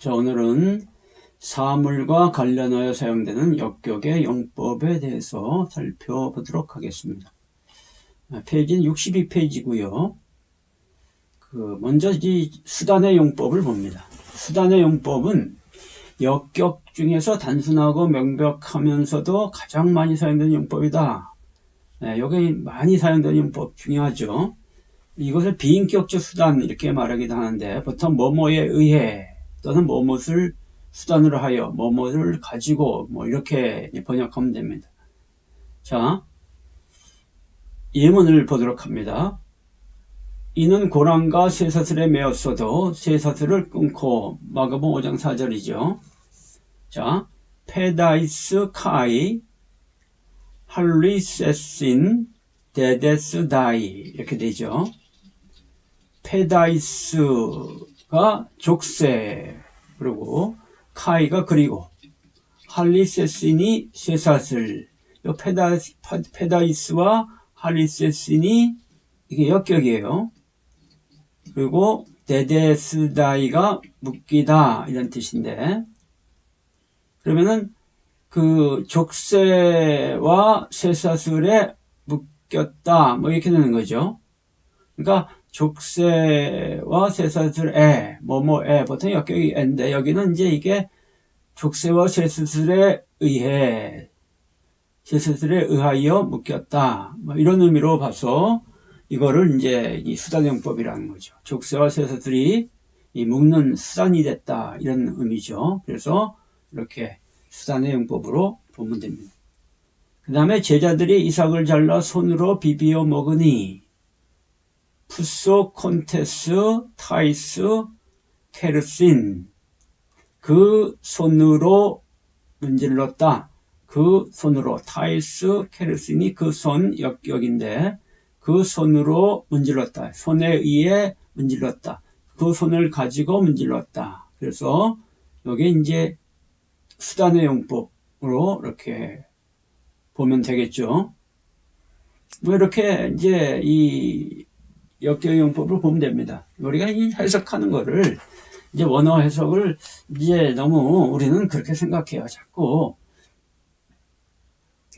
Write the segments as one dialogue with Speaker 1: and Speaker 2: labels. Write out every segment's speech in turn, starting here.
Speaker 1: 자, 오늘은 사물과 관련하여 사용되는 역격의 용법에 대해서 살펴보도록 하겠습니다. 아, 페이지는 62페이지고요. 그 먼저 이 수단의 용법을 봅니다. 수단의 용법은 역격 중에서 단순하고 명백하면서도 가장 많이 사용되는 용법이다. 네, 여기 많이 사용되는 용법 중요하죠. 이것을 비인격적 수단 이렇게 말하기도 하는데 보통 뭐뭐에 의해 또는 뭐뭇을 수단으로 하여 뭐뭐를 가지고 뭐 이렇게 번역하면 됩니다. 자, 예문을 보도록 합니다. 이는 고랑과 쇠사슬에 매었어도 쇠사슬을 끊고 마가봉 5장 4절이죠. 자, 페다이스 카이 할리세신 데데스 다이 이렇게 되죠. 페다이스 가 족쇄. 그리고 카이가 그리고. 할리세신이 쇠사슬. 요 페다, 페다이스와 할리세신이 이게 역격이에요. 그리고 데데스다이가 묶이다. 이런 뜻인데. 그러면은 그 족쇄와 쇠사슬에 묶였다. 뭐 이렇게 되는 거죠. 그러니까 족쇄와 쇠사슬에 뭐뭐에 보통 역격이 인데 여기는 이제 이게 족쇄와 쇠사슬에 의해 쇠사슬에 의하여 묶였다 뭐 이런 의미로 봐서 이거를 이제 이 수단용법이라는 거죠. 족쇄와 쇠사슬이 이 묶는 수단이 됐다 이런 의미죠. 그래서 이렇게 수단의 용법으로 보면 됩니다. 그 다음에 제자들이 이삭을 잘라 손으로 비비어 먹으니 푸소 콘테스 타이스 케르신 그 손으로 문질렀다. 그 손으로 타이스 케르신이 그 손 역격인데 그 손으로 문질렀다. 손에 의해 문질렀다. 그 손을 가지고 문질렀다. 그래서 여기 이제 수단의 용법으로 이렇게 보면 되겠죠. 뭐 이렇게 이제 이 역격 용법을 보면 됩니다. 우리가 이 해석하는 거를 이제 원어 해석을 이제 너무 우리는 그렇게 생각해요. 자꾸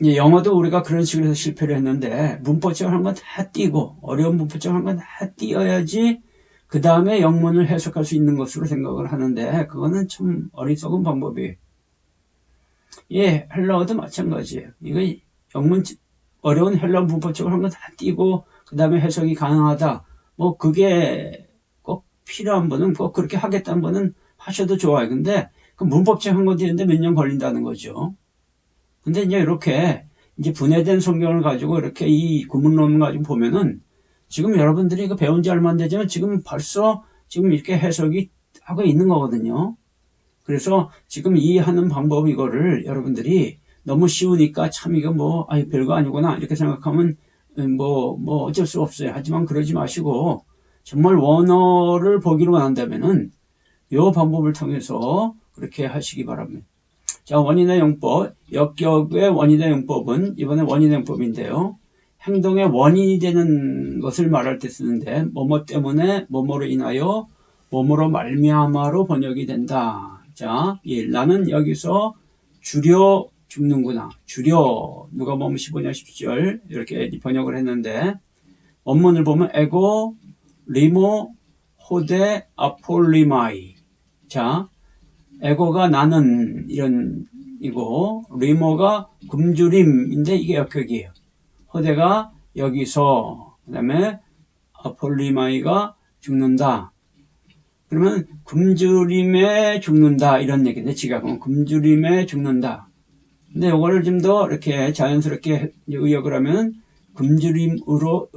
Speaker 1: 이제 영어도 우리가 그런 식으로 해서 실패를 했는데 문법적으로 한건 다 띄고 어려운 문법적으로 한건 다 띄어야지 그 다음에 영문을 해석할 수 있는 것으로 생각을 하는데 그거는 참 어리석은 방법이에요. 예, 헬라어도 마찬가지예요. 이거 영문 어려운 헬라어 문법적으로 한 건 다 띄고 그 다음에 해석이 가능하다. 뭐 그게 꼭 필요한 분은 꼭 그렇게 하겠다는 분은 하셔도 좋아요. 근데 그 문법적 한 건데 몇 년 걸린다는 거죠. 근데 이제 이렇게 이제 분해된 성경을 가지고 이렇게 이 구문론을 가지고 보면은 지금 여러분들이 그 배운 지 얼마 안 되지만 지금 벌써 지금 이렇게 해석이 하고 있는 거거든요. 그래서 지금 이해하는 방법 이거를 여러분들이 너무 쉬우니까 참 이거 뭐 아니 별거 아니구나 이렇게 생각하면 뭐뭐 뭐 어쩔 수 없어요. 하지만 그러지 마시고 정말 원어를 보기로 한다면은 이 방법을 통해서 그렇게 하시기 바랍니다. 자, 원인의 용법, 역격의 원인의 용법은 이번에 원인의 용법인데요. 행동의 원인이 되는 것을 말할 때 쓰는데 뭐뭐 때문에 뭐뭐로 인하여 뭐뭐로 말미암아로 번역이 된다. 자, 예, 나는 여기서 줄여 죽는구나. 줄여 누가 보면 15년 10절 이렇게 번역을 했는데 원문을 보면 에고 리모 호데 아폴리마이. 자, 에고가 나는 이런 이고 리모가 굶주림인데 이게 역격이에요. 호대가 여기서 그 다음에 아폴리마이가 죽는다. 그러면 굶주림에 죽는다 이런 얘기인데 지각은 굶주림에 죽는다. 근데 이거를 좀 더 이렇게 자연스럽게 의역을 하면 굶주림으로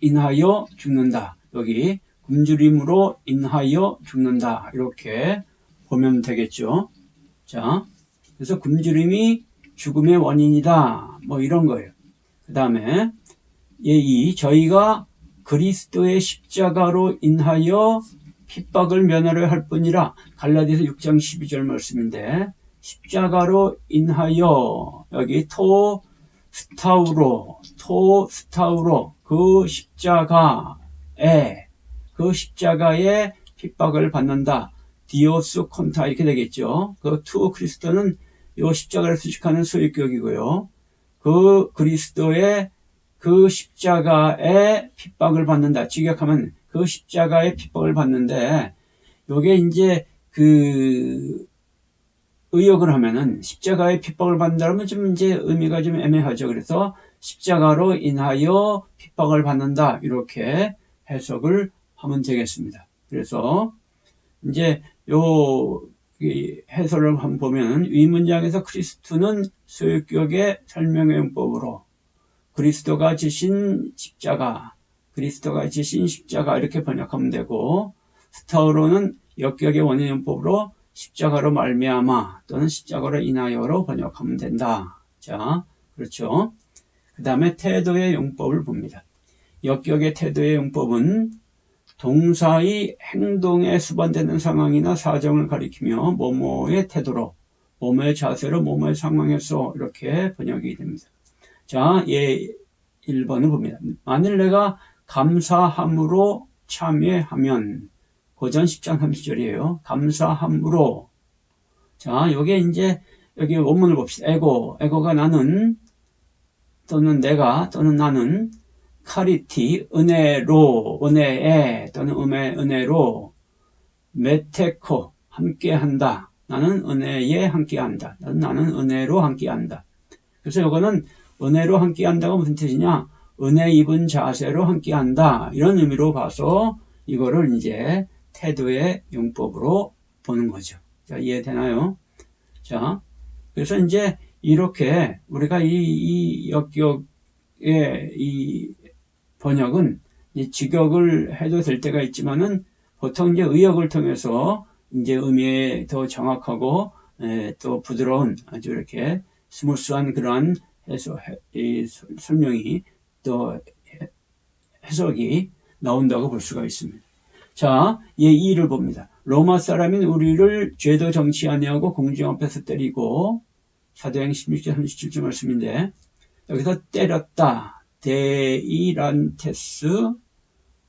Speaker 1: 인하여 죽는다. 여기 굶주림으로 인하여 죽는다. 이렇게 보면 되겠죠. 자, 그래서 굶주림이 죽음의 원인이다. 뭐 이런 거예요. 그 다음에 예이 저희가 그리스도의 십자가로 인하여 핍박을 면하려 할 뿐이라 갈라디아서 6장 12절 말씀인데 십자가로 인하여 여기 토 스타우로 토 스타우로 그 십자가에 그 십자가에 핍박을 받는다. 디오스 콘타 이렇게 되겠죠. 그 투 그리스도는 요 십자가를 수식하는 소유격이고요. 그 그리스도의 그 십자가의 핍박을 받는다. 직역하면 그 십자가의 핍박을 받는데 요게 이제 그 의역을 하면은 십자가의 핍박을 받는다면 좀 이제 의미가 좀 애매하죠. 그래서 십자가로 인하여 핍박을 받는다. 이렇게 해석을 하면 되겠습니다. 그래서 이제 요 해설을 한번 보면 위 문장에서 크리스투는 소유격의 설명의 용법으로 그리스도가 지신 십자가, 그리스도가 지신 십자가 이렇게 번역하면 되고 스타로는 역격의 원인 용법으로 십자가로 말미암아 또는 십자가로 인하여로 번역하면 된다. 자, 그렇죠. 그 다음에 태도의 용법을 봅니다. 역격의 태도의 용법은 동사의 행동에 수반되는 상황이나 사정을 가리키며 뭐뭐의 태도로, 뭐뭐의 자세로, 뭐뭐의 상황에서 이렇게 번역이 됩니다. 자, 예, 1번을 봅니다. 만일 내가 감사함으로 참여하면 고전 10장 30절이에요. 감사함으로. 자, 요게 이제 여기 원문을 봅시다. 에고, 에고가 나는 또는 내가 또는 나는 카리티 은혜로 은혜에 또는 은혜 은혜로 메테코 함께한다. 나는 은혜에 함께한다. 나는 은혜로 함께한다. 그래서 이거는 은혜로 함께한다가 무슨 뜻이냐? 은혜 입은 자세로 함께한다. 이런 의미로 봐서 이거를 이제 태도의 용법으로 보는 거죠. 자, 이해되나요? 자, 그래서 이제 이렇게 우리가 이, 이 역격의 이 번역은 이 직역을 해도 될 때가 있지만은 보통 이제 의역을 통해서 이제 의미에 더 정확하고 에, 또 부드러운 아주 이렇게 스무스한 그러한 해석, 이 설명이 또 해석이 나온다고 볼 수가 있습니다. 자, 예, 2를 봅니다. 로마 사람인 우리를 죄도 정치 아니하고 공중 앞에서 때리고 사도행 16절 37절 말씀인데 여기서 때렸다. 데이란테스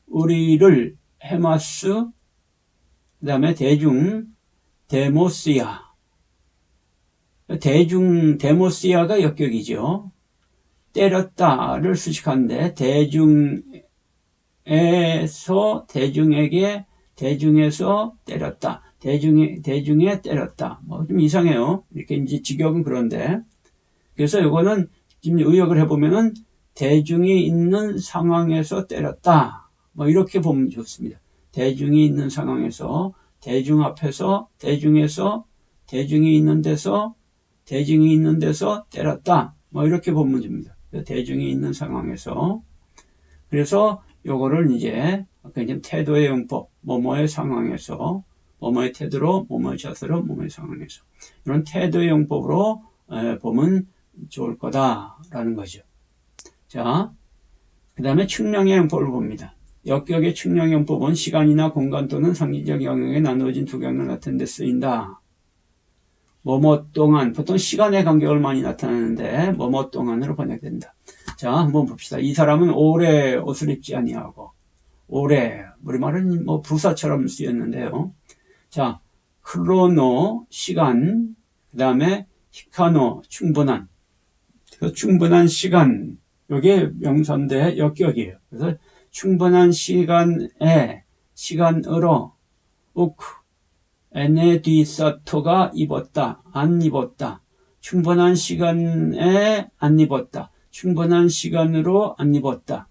Speaker 1: 우리를 헤마스 그 다음에 대중 데모스야 대중 데모스야가 역격이죠. 때렸다를 수식하는데 대중 에서 대중에게 대중에서 때렸다. 대중에 대중에 때렸다. 뭐 좀 이상해요. 이렇게 이제 직역은 그런데 그래서 이거는 지금 의역을 해보면은 대중이 있는 상황에서 때렸다. 뭐 이렇게 보면 좋습니다. 대중이 있는 상황에서 대중 앞에서 대중에서 대중이 있는 데서 대중이 있는 데서 때렸다. 뭐 이렇게 보면 됩니다. 대중이 있는 상황에서 그래서 요거를 이제 이제 태도의 용법, 뭐뭐의 상황에서 뭐뭐의 태도로, 뭐뭐의 자세로, 뭐뭐의 상황에서 이런 태도의 용법으로 보면 좋을 거다라는 거죠. 자, 그 다음에 측량의 용법을 봅니다. 역격의 측량의 용법은 시간이나 공간 또는 상징적 영역에 나누어진 두 경을 나타낸 데 쓰인다. 뭐뭐 동안, 보통 시간의 간격을 많이 나타내는데 뭐뭐 동안으로 번역된다. 자, 한번 봅시다. 이 사람은 오래 옷을 입지 아니하고 오래 우리말은 뭐 부사처럼 쓰였는데요. 자, 크로노 시간 그다음에 히카노 충분한 그 충분한 시간 요게 명사인데 역격이에요. 그래서 충분한 시간에 시간으로 우크 에네디사토가 입었다 안 입었다 충분한 시간에 안 입었다 충분한 시간으로 안 입었다.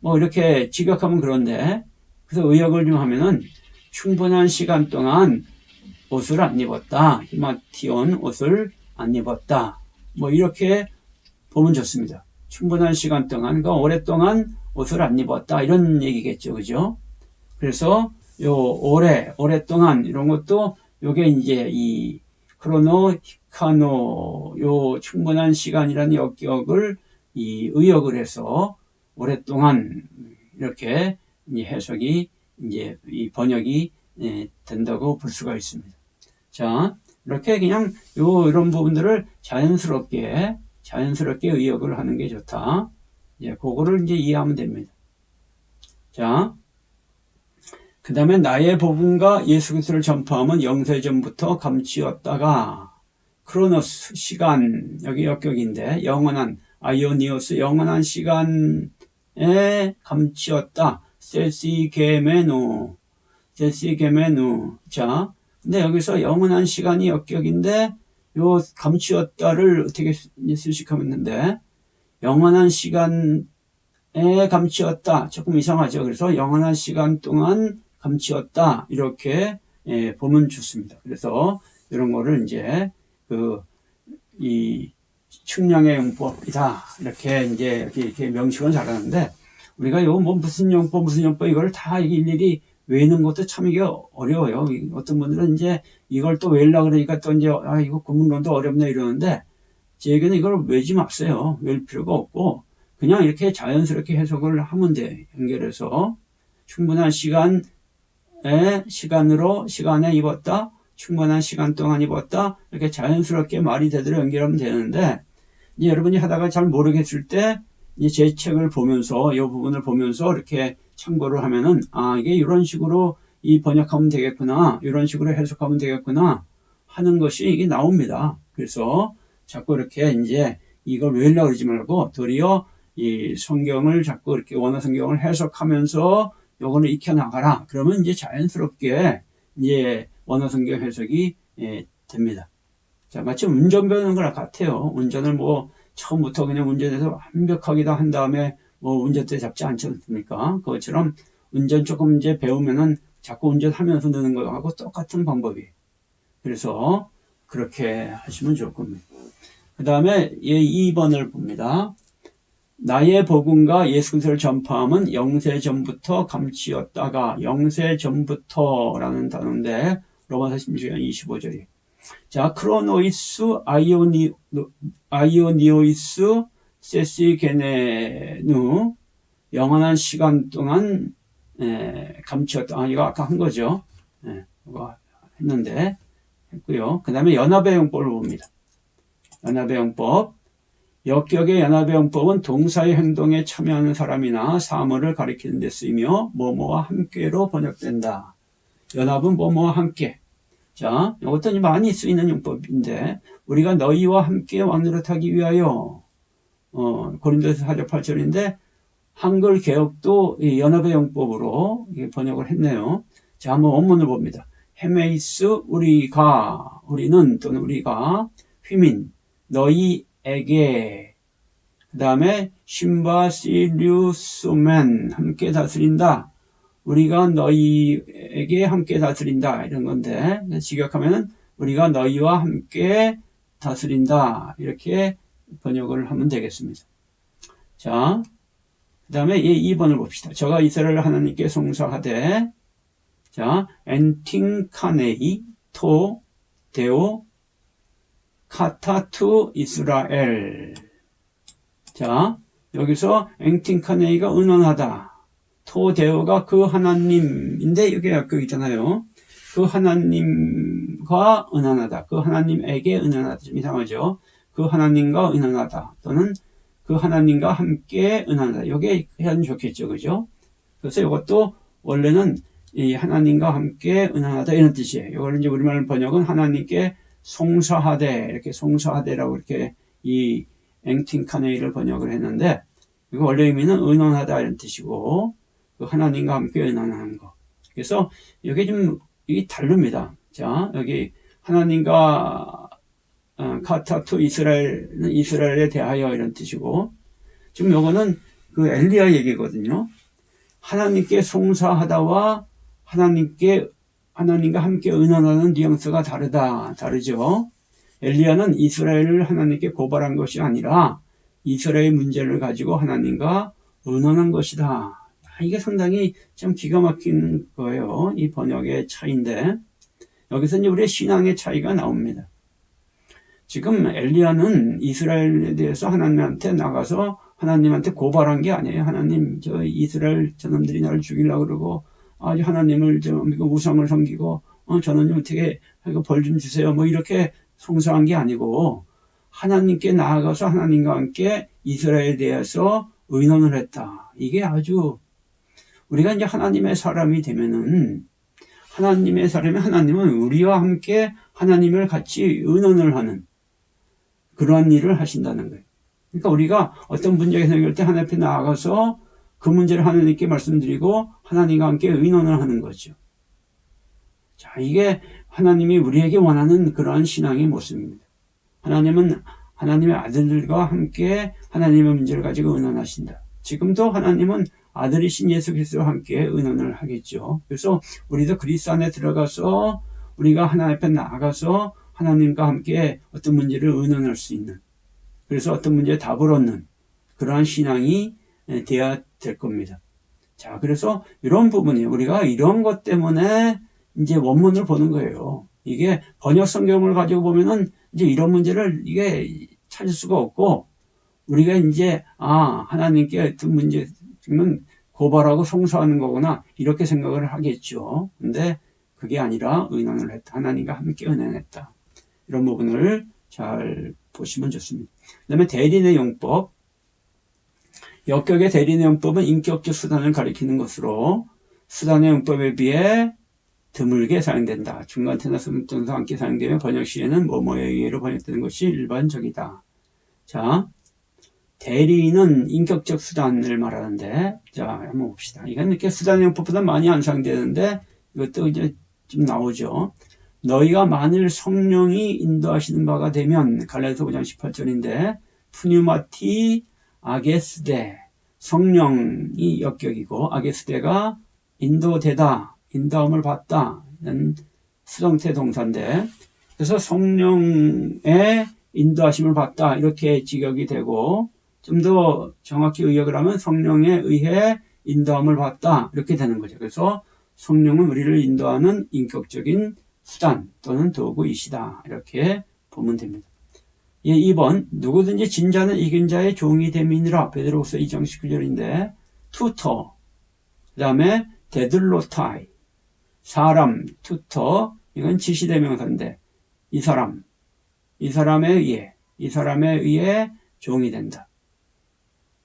Speaker 1: 뭐 이렇게 직역하면 그런데 그래서 의역을 좀 하면은 충분한 시간 동안 옷을 안 입었다. 히마티온 옷을 안 입었다. 뭐 이렇게 보면 좋습니다. 충분한 시간 동안, 그러니까 오랫동안 옷을 안 입었다. 이런 얘기겠죠. 그죠? 그래서 요 오래, 오랫동안 이런 것도 요게 이제 이 크로노, 히카노, 요 충분한 시간이라는 역격을 이 의역을 해서 오랫동안 이렇게 해석이 이제 이 번역이 예, 된다고 볼 수가 있습니다. 자, 이렇게 그냥 요 이런 부분들을 자연스럽게 자연스럽게 의역을 하는 게 좋다. 예, 그거를 이제 이해하면 됩니다. 자, 그 다음에 나의 복음과 예수 그리스도를 전파하면 영세 전부터 감추었다가 크로노스 시간 여기 역격인데 영원한 아이오니오스 영원한 시간에 감추었다. 셀시 게메누 셀시 게메누. 자 근데 여기서 영원한 시간이 역격인데 요 감추었다를 어떻게 수식하면 있는데? 영원한 시간에 감추었다. 조금 이상하죠. 그래서 영원한 시간 동안 감추었다. 이렇게 예, 보면 좋습니다. 그래서 이런 거를 이제 그 이 측량의 용법이다 이렇게 이제 이렇게, 이렇게 명식은 잘하는데 우리가 이거 뭐 무슨 용법 무슨 용법 이걸 다 일일이 외우는 것도 참 이게 어려워요. 어떤 분들은 이제 이걸 또 외우려고 그러니까 또 이제 아 이거 구문론도 어렵네 이러는데 제게는 이걸 외지 마세요. 외울 필요가 없고 그냥 이렇게 자연스럽게 해석을 하면 돼. 연결해서 충분한 시간에 시간으로 시간에 입었다. 충분한 시간 동안 입었다. 이렇게 자연스럽게 말이 되도록 연결하면 되는데 이제 여러분이 하다가 잘 모르겠을 때 제 책을 보면서 이 부분을 보면서 이렇게 참고를 하면은 아 이게 이런 식으로 이 번역하면 되겠구나 이런 식으로 해석하면 되겠구나 하는 것이 이게 나옵니다. 그래서 자꾸 이렇게 이제 이걸 외우려고 그러지 말고 도리어 이 성경을 자꾸 이렇게 원어 성경을 해석하면서 요거는 익혀 나가라. 그러면 이제 자연스럽게 이제 원어 성경 해석이 예, 됩니다. 자, 마치 운전 배우는 거랑 같아요. 운전을 뭐 처음부터 그냥 운전해서 완벽하게 다 한 다음에 뭐 운전대 잡지 않지 않습니까? 그것처럼 운전 조금 이제 배우면은 자꾸 운전하면서 느는 거하고 똑같은 방법이. 그래서 그렇게 하시면 좋을 겁니다. 그 다음에 2번을 봅니다. 나의 복음과 예수 그리스도를 전파함은 영세 전부터 감치었다가 영세 전부터라는 단어인데 로마서 16장 25절이 자 크로노이스 아이오니 아이오니오이스 세시게네누 영원한 시간 동안 에, 감추었다. 아, 이거 아까 한 거죠. 예, 이거 했는데 했고요. 그 다음에 연합의 용법을 봅니다. 연합의 용법. 역격의 연합의 용법은 동사의 행동에 참여하는 사람이나 사물을 가리키는 데 쓰이며 뭐뭐와 함께로 번역된다. 연합은 뭐뭐와 함께. 자, 이것도 많이 쓰이는 용법인데 우리가 너희와 함께 왕노릇하기 위하여 어, 고린도서 4절 8절인데 한글 개혁도 연합의 용법으로 번역을 했네요. 자, 한번 원문을 봅니다. 헤메이스 우리가 우리는 또는 우리가 휘민 너희에게 그 다음에 심바시류스맨 함께 다스린다. 우리가 너희에게 함께 다스린다 이런 건데 직역하면은 우리가 너희와 함께 다스린다 이렇게 번역을 하면 되겠습니다. 자, 그 다음에 2번을 봅시다. 저가 이스라엘 하나님께 송사하되 자, 엔팅 카네이 토 데오 카타투 이스라엘 자, 여기서 엔팅 카네이가 은원하다. 토데오가 그 하나님인데 이게 역격이잖아요. 그 하나님과 은연하다. 그 하나님에게 은연하다. 좀 이상하죠. 그 하나님과 은연하다. 또는 그 하나님과 함께 은연하다. 이게 해야 좋겠죠. 그죠? 그래서 이것도 원래는 이 하나님과 함께 은연하다 이런 뜻이에요. 이걸 이제 우리말 번역은 하나님께 송사하되 이렇게 송사하되라고 이렇게 이 앵팅카네이를 번역을 했는데 이거 원래 의미는 은원하다 이런 뜻이고 그 하나님과 함께 은원하는 거. 그래서 이게 좀 이게 다릅니다. 자 여기 하나님과 어, 카타투 이스라엘은 이스라엘에 대하여 이런 뜻이고 지금 요거는 그 엘리야 얘기거든요. 하나님께 송사하다와 하나님께 하나님과 함께 은원하는 뉘앙스가 다르다 다르죠. 엘리야는 이스라엘을 하나님께 고발한 것이 아니라 이스라엘 문제를 가지고 하나님과 은원한 것이다. 아, 이게 상당히 좀 기가 막힌 거예요. 이 번역의 차이인데 여기서 이제 우리의 신앙의 차이가 나옵니다. 지금 엘리야는 이스라엘에 대해서 하나님한테 나가서 하나님한테 고발한 게 아니에요. 하나님, 저 이스라엘 저놈들이 나를 죽이려고 그러고, 아주 하나님을 좀 우상을 섬기고, 어, 저는 어떻게 벌 좀 주세요. 뭐 이렇게 송사한 게 아니고, 하나님께 나아가서 하나님과 함께 이스라엘에 대해서 의논을 했다. 이게 아주 우리가 이제 하나님의 사람이 되면은 하나님의 사람이 하나님은 우리와 함께 하나님을 같이 의논을 하는 그러한 일을 하신다는 거예요. 그러니까 우리가 어떤 문제가 생길 때 하나님 앞에 나아가서 그 문제를 하나님께 말씀드리고 하나님과 함께 의논을 하는 거죠. 자, 이게 하나님이 우리에게 원하는 그러한 신앙의 모습입니다. 하나님은 하나님의 아들들과 함께 하나님의 문제를 가지고 의논하신다. 지금도 하나님은 아들이신 예수 그리스도와 함께 의논을 하겠죠. 그래서 우리도 그리스도 안에 들어가서 우리가 하나님 앞에 나아가서 하나님과 함께 어떤 문제를 의논할 수 있는 그래서 어떤 문제에 답을 얻는 그러한 신앙이 되어야 될 겁니다. 자, 그래서 이런 부분이 우리가 이런 것 때문에 이제 원문을 보는 거예요. 이게 번역 성경을 가지고 보면은 이제 이런 문제를 이게 찾을 수가 없고 우리가 이제 아 하나님께 어떤 문제 는 고발하고 송수하는 거구나 이렇게 생각을 하겠죠. 근데 그게 아니라 의논을 했다. 하나님과 함께 의논했다. 이런 부분을 잘 보시면 좋습니다. 그 다음에 대리의 용법. 역격의 대리의 용법은 인격적 수단을 가리키는 것으로 수단의 용법에 비해 드물게 사용된다. 중간 테너스 문동사 함께 사용되며 번역 시에는 뭐뭐에 의해로 번역되는 것이 일반적이다. 자, 대리는 인격적 수단을 말하는데, 자, 한번 봅시다. 이건 이렇게 수단의 용법보다 많이 안 사용되는데, 이것도 이제 좀 나오죠. 너희가 만일 성령이 인도하시는 바가 되면 갈라디아서 5장 18절인데 푸뉴마티 아게스데 성령이 역격이고 아게스데가 인도되다 인도함을 받다는 수동태 동사인데 그래서 성령의 인도하심을 받다 이렇게 직역이 되고 좀 더 정확히 의역을 하면 성령에 의해 인도함을 받다 이렇게 되는 거죠. 그래서 성령은 우리를 인도하는 인격적인 수단 또는 도구이시다. 이렇게 보면 됩니다. 예, 2번 누구든지 진자는 이긴 자의 종이 됨이니라 베드로후서 2장 19절인데 투터 그 다음에 데들로타이 사람 투터 이건 지시대명사인데 이 사람 이 사람에 의해 이 사람에 의해 종이 된다.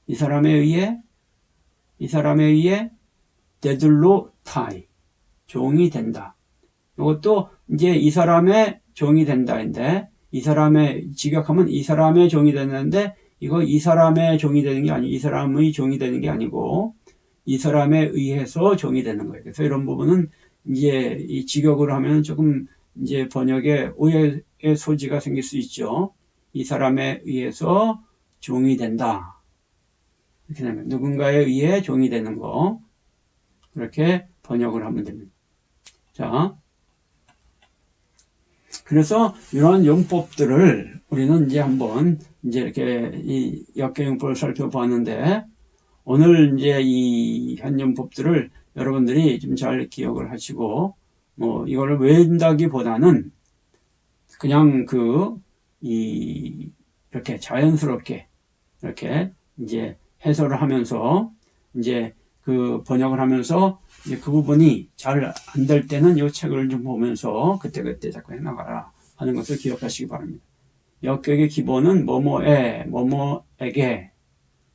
Speaker 1: 이 사람에 의해 이 사람에 의해 데들로 타이 종이 된다. 이것도 이제 이 사람의 종이 된다인데 이 사람의 직역하면 이 사람의 종이 되는데 이거 이 사람의 종이 되는 게 아니 이 사람의 종이 되는 게 아니고 이 사람에 의해서 종이 되는 거예요. 그래서 이런 부분은 이제 이 직역으로 하면 조금 이제 번역에 오해의 소지가 생길 수 있죠. 이 사람에 의해서 종이 된다. 이렇게 되면 누군가에 의해 종이 되는 거 그렇게 번역을 하면 됩니다. 자, 그래서 이러한 용법들을 우리는 이제 한번 이제 이렇게 이 역계용법을 살펴보았는데 오늘 이제 이 현용법들을 여러분들이 좀 잘 기억을 하시고 뭐 이거를 외운다기보다는 그냥 그 이 이렇게 자연스럽게 이렇게 이제 해설을 하면서 이제 그 번역을 하면서 이제 그 부분이 잘 안 될 때는 이 책을 좀 보면서 그때그때 자꾸 해나가라 하는 것을 기억하시기 바랍니다. 역격의 기본은 뭐뭐에, 뭐뭐에게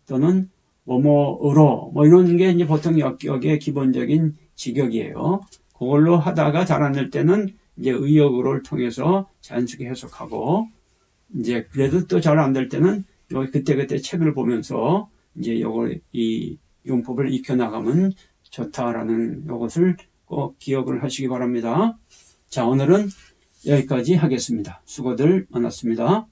Speaker 1: 또는 뭐뭐으로 뭐 이런 게 이제 보통 역격의 기본적인 직역이에요. 그걸로 하다가 잘 안 될 때는 이제 의역으로를 통해서 자연스럽게 해석하고 이제 그래도 또 잘 안 될 때는 여기 그때그때 책을 보면서 이제 요걸 이 용법을 익혀 나가면 좋다라는 이것을 꼭 기억을 하시기 바랍니다. 자, 오늘은 여기까지 하겠습니다. 수고들 많았습니다.